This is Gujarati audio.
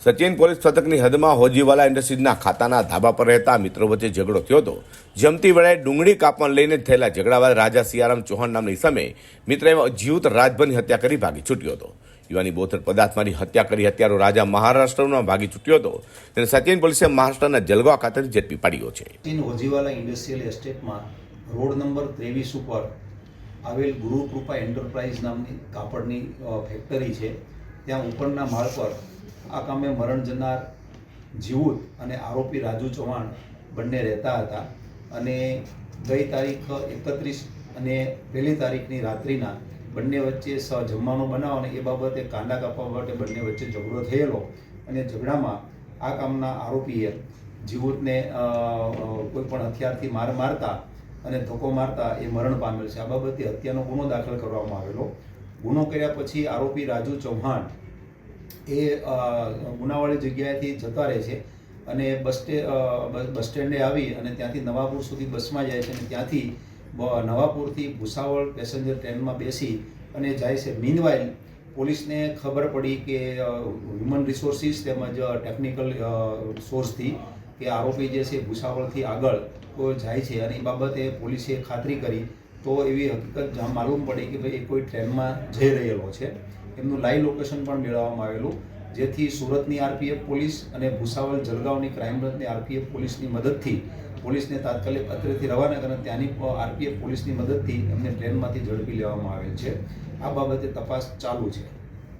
સચિન પોલીસ પથકની હદમાં હોજીવાલા ઇન્ડસ્ટ્રીઝના ખાતાના ધાબા પર રહેતા મિત્રો વચ્ચે ઝઘડો થયો હતો. જમતી વેળાએ ડુંગળી કાપણ લઈને થયેલા ઝઘડા બાદ રાજા સિયારામ ચૌહાણ નામની સમયે મિત્રએ જીવત રાજભરની હત્યા કરી ભાગી છૂટ્યો હતો. યુવાની બોથર પદાર્થમાંની હત્યા કરી હત્યારો રાજા મહારાષ્ટ્રનો ભાગી છૂટ્યો હતો. તેને સચિન પોલીસે મહારાષ્ટ્રના જલગવા ખાતે ઝડપી પાડ્યો છે. હોજીવાલા ઇન્ડસ્ટ્રીયલ એસ્ટેટમાં રોડ નંબર ત્રેવીસ ઉપર આવેલ ગુરુકૃપા એન્ટરપ્રાઇઝ નામની કાપડની ફેક્ટરી છે. ત્યાં ઉપરના માળ પર આ કામે મરણ જનાર જીવુત અને આરોપી રાજુ ચૌહાણ બંને રહેતા હતા. અને ગઈ તારીખ એકત્રીસ અને પહેલી તારીખની રાત્રિના બંને વચ્ચે સ જમવાનો બનાવ અને એ બાબતે કાંડા કાપવા માટે બંને વચ્ચે ઝઘડો થયેલો અને ઝઘડામાં આ કામના આરોપીએ જીવુતને કોઈ પણ હથિયારથી માર મારતા અને ધક્કો મારતા એ મરણ પામેલ છે. આ બાબતે હત્યાનો ગુનો દાખલ કરવામાં આવેલો. ગુનો કર્યા પછી આરોપી રાજુ ચૌહાણ એ ગુનાવાળી જગ્યાએથી જતા રહે છે અને બસ બસ સ્ટેન્ડે આવી અને ત્યાંથી નવાપુર સુધી બસમાં જાય છે અને ત્યાંથી નવાપુરથી ભૂસાવળ પેસેન્જર ટ્રેનમાં બેસી અને જાય છે. મીનવાઇલ પોલીસને ખબર પડી કે હ્યુમન રિસોર્સિસ તેમજ ટેકનિકલ સોર્સથી કે આરોપી જે છે ભૂસાવળથી આગળ જાય છે અને એ બાબતે પોલીસે ખાતરી કરી, તો એવી હકીકત માલુમ પડી કે ભાઈ એ કોઈ ટ્રેનમાં જઈ રહેલો છે. એમનું લાઈવ લોકેશન પણ મેળવવામાં આવેલું, જેથી સુરતની આરપીએફ પોલીસ અને ભૂસાવલ જલગાંવની ક્રાઇમ બ્રાન્ચની આરપીએફ પોલીસની મદદથી, પોલીસને તાત્કાલિક અત્રેથી રવાના કરી ત્યાંની આરપીએફ પોલીસની મદદથી એમને ટ્રેનમાંથી ઝડપી લેવામાં આવેલ છે. આ બાબતે તપાસ ચાલુ છે.